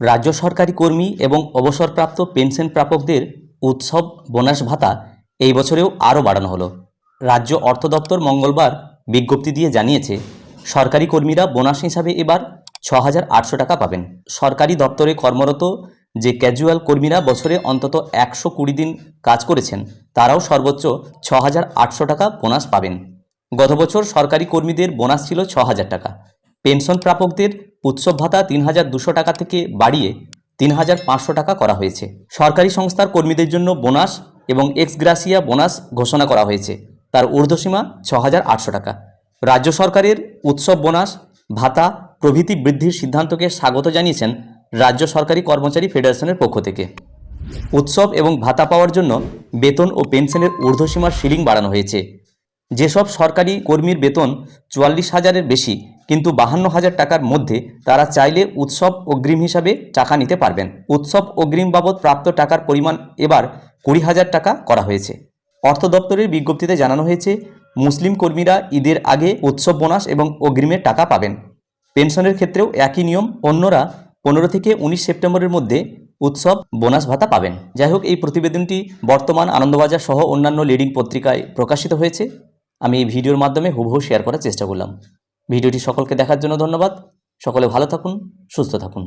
রাজ্য সরকারি কর্মী এবং অবসরপ্রাপ্ত পেনশন প্রাপকদের উৎসব, বোনাস ভাতা এই বছরেও আরও বাড়ানো হলো। রাজ্য অর্থ দপ্তর মঙ্গলবার বিজ্ঞপ্তি দিয়ে জানিয়েছে, সরকারি কর্মীরা বোনাস হিসাবে এবার ছ টাকা পাবেন। সরকারি দপ্তরে কর্মরত যে ক্যাজুয়াল কর্মীরা বছরে অন্তত একশো কুড়ি দিন কাজ করেছেন, তারাও সর্বোচ্চ ছ টাকা বোনাস পাবেন। গত বছর সরকারি কর্মীদের বোনাস ছিল ছ টাকা। পেনশন প্রাপকদের উৎসব ভাতা তিন হাজার দুশো টাকা থেকে বাড়িয়ে তিন হাজার পাঁচশো টাকা করা হয়েছে। সরকারি সংস্থার কর্মীদের জন্য বোনাস এবং এক্সগ্রাসিয়া বোনাস ঘোষণা করা হয়েছে। তার ঊর্ধ্বসীমা ছ হাজার আটশো টাকা। রাজ্য সরকারের উৎসব বোনাস, ভাতা প্রভৃতি বৃদ্ধির সিদ্ধান্তকে স্বাগত জানিয়েছেন রাজ্য সরকারি কর্মচারী ফেডারেশনের পক্ষ থেকে। উৎসব এবং ভাতা পাওয়ার জন্য বেতন ও পেনশনের ঊর্ধ্বসীমার সিলিং বাড়ানো হয়েছে। যেসব সরকারি কর্মীর বেতন চুয়াল্লিশ হাজারের বেশি, কিন্তু বাহান্ন হাজার টাকার মধ্যে তারা চাইলে উৎসব অগ্রিম হিসাবে টাকা নিতে পারবেন। উৎসব অগ্রিম বাবদ প্রাপ্ত টাকার পরিমাণ এবার কুড়ি হাজার টাকা করা হয়েছে। অর্থ দপ্তরের বিজ্ঞপ্তিতে জানানো হয়েছে, মুসলিম কর্মীরা ঈদের আগে উৎসব বোনাস এবং অগ্রিমের টাকা পাবেন। পেনশনের ক্ষেত্রেও একই নিয়ম, অন্যরা পনেরো থেকে উনিশ সেপ্টেম্বরের মধ্যে উৎসব বোনাস ভাতা পাবেন। যাই হোক, এই প্রতিবেদনটি বর্তমান আনন্দবাজার সহ অন্যান্য লিডিং পত্রিকায় প্রকাশিত হয়েছে। আমি এই ভিডিওর মাধ্যমে হুবহু শেয়ার করার চেষ্টা করলাম। ভিডিওটি সকলকে দেখার জন্য ধন্যবাদ। সকলে ভালো থাকুন, সুস্থ থাকুন।